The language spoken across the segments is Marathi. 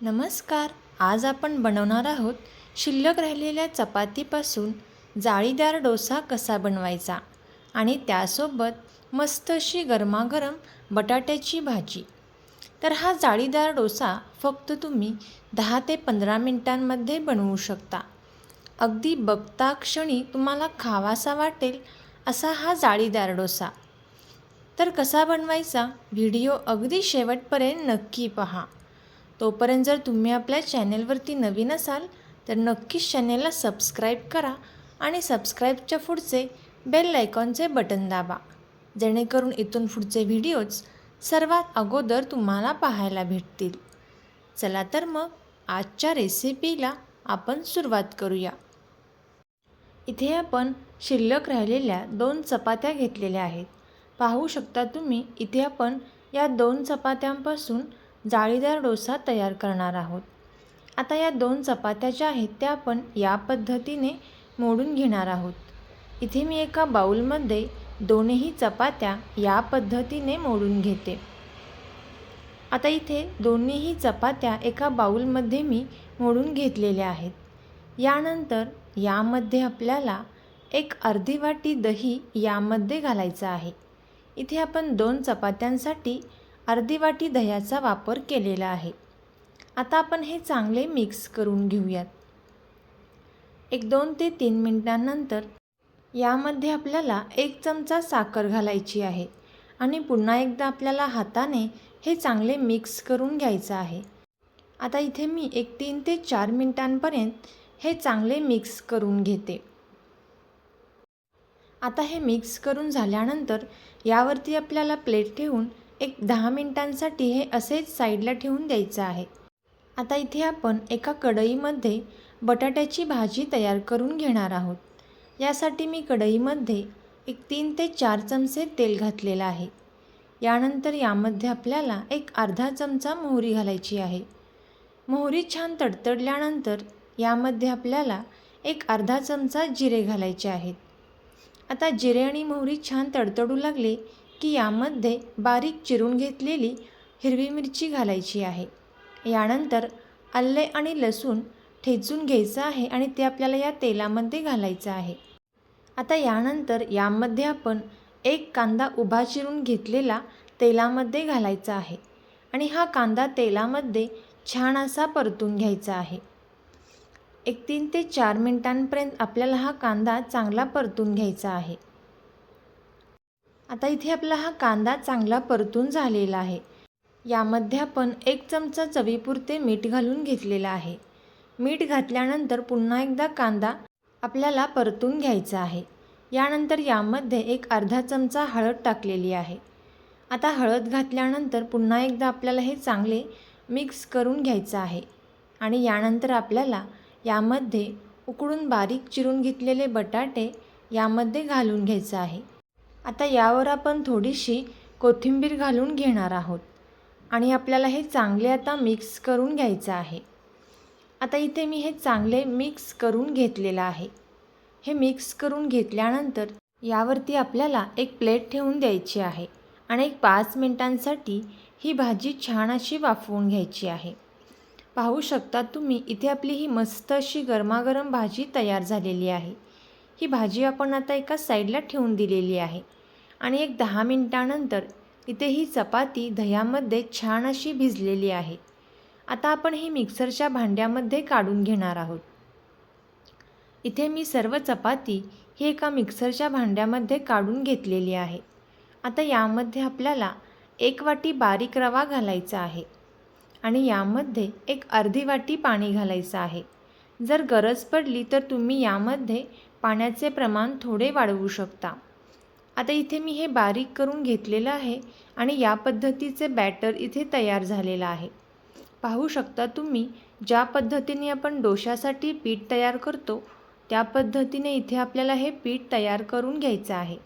नमस्कार आज आपण बनवणार आहोत शिल्लक राहिलेल्या चपातीपासून जाळीदार डोसा कसा बनवायचा आणि त्यासोबत मस्त अशी गरमागरम बटाट्याची भाजी. तर हा जाळीदार डोसा फक्त तुम्ही दहा ते पंधरा मिनटांमध्ये बनवू शकता. अगदी बघता क्षणी तुम्हाला खावासा वाटेल असा हा जाळीदार डोसा. तर कसा बनवायचा? व्हिडिओ अगदी शेवटपर्यंत नक्की पहा. तोपर्यंत जर तुम्ही आपल्या चॅनेलवरती नवीन असाल तर नक्कीच चॅनेलला सबस्क्राईब करा आणि सबस्क्राईबच्या पुढचे बेल आयकॉनचे बटन दाबा. जेणेकरून इथून पुढचे व्हिडिओज सर्वात अगोदर तुम्हाला पाहायला भेटतील. चला तर मग आजच्या रेसिपीला आपण सुरुवात करूया. इथे आपण शिल्लक राहिलेल्या दोन चपात्या घेतलेल्या आहेत. पाहू शकता तुम्ही इथे आपण या दोन चपात्यांपासून जाळीदार डोसा तयार करणार आहोत. आता या दोन चपात्या ज्या आहेत त्या आपण या पद्धतीने मोडून घेणार आहोत. इथे मी एका बाऊलमध्ये दोन्ही चपात्या या पद्धतीने मोडून घेते. आता इथे दोन्हीही चपात्या एका बाऊलमध्ये मी मोडून घेतलेल्या आहेत. यानंतर यामध्ये आपल्याला एक अर्धी वाटी दही यामध्ये घालायचं आहे. इथे आपण दोन चपात्यांसाठी अर्धी वाटी दह्याचा वापर केलेला आहे. आता आपण हे चांगले मिक्स करून घेऊयात. एक दोन ते तीन मिनटांनंतर यामध्ये आपल्याला एक चमचा साखर घालायची आहे आणि पुन्हा एकदा आपल्याला हाताने हे चांगले मिक्स करून घ्यायचं आहे. आता इथे मी एक तीन ते चार मिनटांपर्यंत हे चांगले मिक्स करून घेते. आता हे मिक्स करून झाल्यानंतर यावरती आपल्याला प्लेट ठेवून एक दहा मिनटांसाठी हे असेच साईडला ठेवून द्यायचं आहे. आता इथे आपण एका कढईमध्ये बटाट्याची भाजी तयार करून घेणार आहोत. यासाठी मी कढईमध्ये एक तीन ते चार चमचे तेल घातलेलं आहे. यानंतर यामध्ये आपल्याला एक अर्धा चमचा मोहरी घालायची आहे. मोहरी छान तडतडल्यानंतर यामध्ये आपल्याला एक अर्धा चमचा जिरे घालायचे आहेत. आता जिरे आणि मोहरी छान तडतडू लागले की यामध्ये बारीक चिरून घेतलेली हिरवी मिरची घालायची आहे. यानंतर आले आणि लसूण ठेचून घ्यायचं आहे आणि ते आपल्याला या तेलामध्ये घालायचं आहे. आता यानंतर यामध्ये आपण एक कांदा उभा चिरून घेतलेला तेलामध्ये घालायचा आहे आणि हा कांदा तेलामध्ये छान असा परतून घ्यायचा आहे. एक तीन ते चार मिनटांपर्यंत आपल्याला हा कांदा चांगला परतून घ्यायचा आहे. आता इथे आपला हा कांदा चांगला परतून झालेला आहे. यामध्ये आपण एक चमचा चवीपुरते मीठ घालून घेतलेला आहे. मीठ घातल्यानंतर पुन्हा एकदा कांदा आपल्याला परतून घ्यायचा आहे. यानंतर यामध्ये एक अर्धा चमचा हळद टाकलेली आहे. आता हळद घातल्यानंतर पुन्हा एकदा आपल्याला हे चांगले मिक्स करून घ्यायचं आहे. आणि यानंतर आपल्याला यामध्ये उकडून बारीक चिरून घेतलेले बटाटे यामध्ये घालून घ्यायचं आहे. आता यावर आपण थोडीशी कोथिंबीर घालून घेणार आहोत. आणि आपल्याला हे चांगले आता मिक्स करून घ्यायचं आहे. आता इथे मी हे चांगले मिक्स करून घेतलेलं आहे. हे मिक्स करून घेतल्यानंतर यावरती आपल्याला एक प्लेट ठेवून द्यायची आहे आणि एक पाच मिनटांसाठी ही भाजी छान अशी वाफवून घ्यायची आहे. पाहू शकता तुम्ही इथे आपली ही मस्त अशी गरमागरम भाजी तयार झालेली आहे. ही भाजी आपण आता एका साईडला ठेवून दिलेली आहे. आणि एक दहा मिनटानंतर इथे ही चपाती दह्यामध्ये छान अशी भिजलेली आहे. आता आपण ही मिक्सरच्या भांड्यामध्ये काढून घेणार आहोत. इथे मी सर्व चपाती ही एका मिक्सरच्या भांड्यामध्ये काढून घेतलेली आहे. आता यामध्ये आपल्याला एक वाटी बारीक रवा घालायचा आहे. आणि यामध्ये एक अर्धी वाटी पाणी घालायचं आहे. जर गरज पडली तर तुम्ही यामध्ये पाण्याचे प्रमाण थोडे वाढवू शकता. आता इथे मी हे बारीक करून घेतलेलं आहे आणि या पद्धतीचे बॅटर इथे तयार झालेलं आहे. पाहू शकता तुम्ही ज्या पद्धतीने आपण डोशासाठी पीठ तयार करतो त्या पद्धतीने इथे आपल्याला हे पीठ तयार करून घ्यायचं आहे.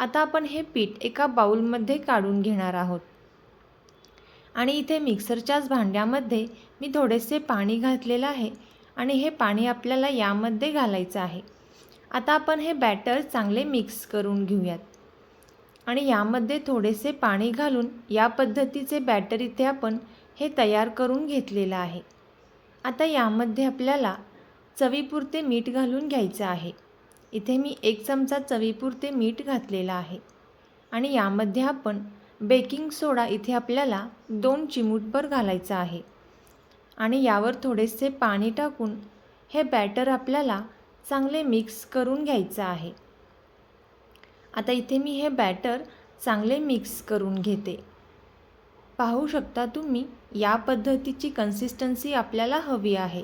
आता आपण हे पीठ एका बाऊलमध्ये काढून घेणार आहोत. आणि इथे मिक्सरच्याच भांड्यामध्ये मी थोडेसे पाणी घातलेलं आहे आणि हे पाणी आपल्याला यामध्ये घालायचं आहे. आता आपण हे बॅटर चांगले मिक्स करून घेऊयात. आणि यामध्ये थोडेसे पाणी घालून या पद्धतीचे बॅटर इथे आपण हे तयार करून घेतलेलं आहे. आता यामध्ये आपल्याला चवीपुरते मीठ घालून घ्यायचं आहे. इथे मी एक चमचा चवीपुरते मीठ घातलेलं आहे. आणि यामध्ये आपण बेकिंग सोडा इथे आपल्याला दोन चिमूटभर घालायचा आहे. आणि यावर थोडेसे पाणी टाकून हे बॅटर आपल्याला चांगले मिक्स करून घ्यायचं आहे. आता इथे मी हे बॅटर चांगले मिक्स करून घेते. पाहू शकता तुम्ही या पद्धतीची कन्सिस्टन्सी आपल्याला हवी आहे.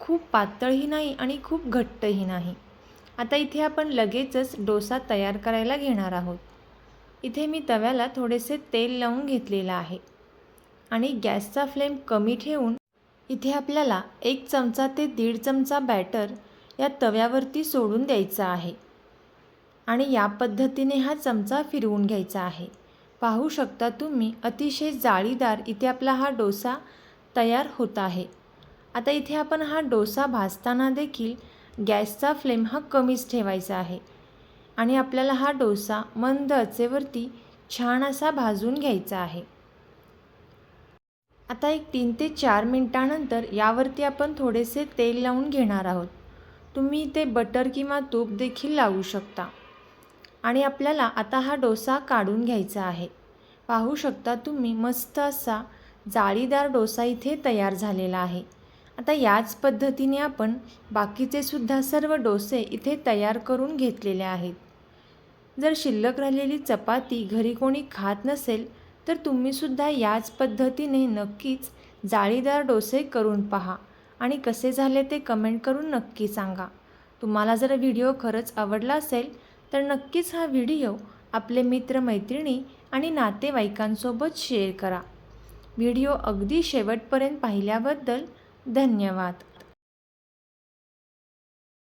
खूप पातळही नाही आणि खूप घट्टही नाही. आता इथे आपण लगेचच डोसा तयार करायला घेणार आहोत. इथे मी तव्याला थोडेसे तेल लावून घेतलेलं आहे. आणि गॅसचा फ्लेम कमी ठेवून इथे आपल्याला एक चमचा ते दीड चमचा बॅटर या तव्यावरती सोडून द्यायचा आहे. आणि या पद्धतीने हा चमचा फिरवून घ्यायचा आहे. पाहू शकता तुम्ही अतिशय जाळीदार इथे आपला हा डोसा तयार होत आहे. आता इथे आपण हा डोसा भाजताना देखील गॅसचा फ्लेम हा कमीच ठेवायचा आहे. आणि आपल्याला हा डोसा मंद अचेवरती छान असा भाजून घ्यायचा आहे. आता एक तीन ते चार मिनटानंतर यावरती आपण थोडेसे तेल लावून घेणार आहोत. तुम्ही इथे बटर किंवा तूप देखील लावू शकता. आणि आपल्याला आता हा डोसा काढून घ्यायचा आहे. पाहू शकता तुम्ही मस्त असा जाळीदार डोसा इथे तयार झालेला आहे. आता याच पद्धतीने आपण बाकीचे सुद्धा सर्व डोसे इथे तयार करून घेतलेले आहेत. जर शिल्लक राहिलेली चपाती घरी कोणी खात नसेल तर तुम्हीसुद्धा याच पद्धतीने नक्कीच जाळीदार डोसे करून पहा. आणि कसे झाले ते कमेंट करून नक्की सांगा. तुम्हाला जर व्हिडिओ खरंच आवडला असेल तर नक्कीच हा व्हिडिओ आपले मित्रमैत्रिणी आणि नातेवाईकांसोबत शेअर करा. व्हिडिओ अगदी शेवटपर्यंत पाहिल्याबद्दल धन्यवाद.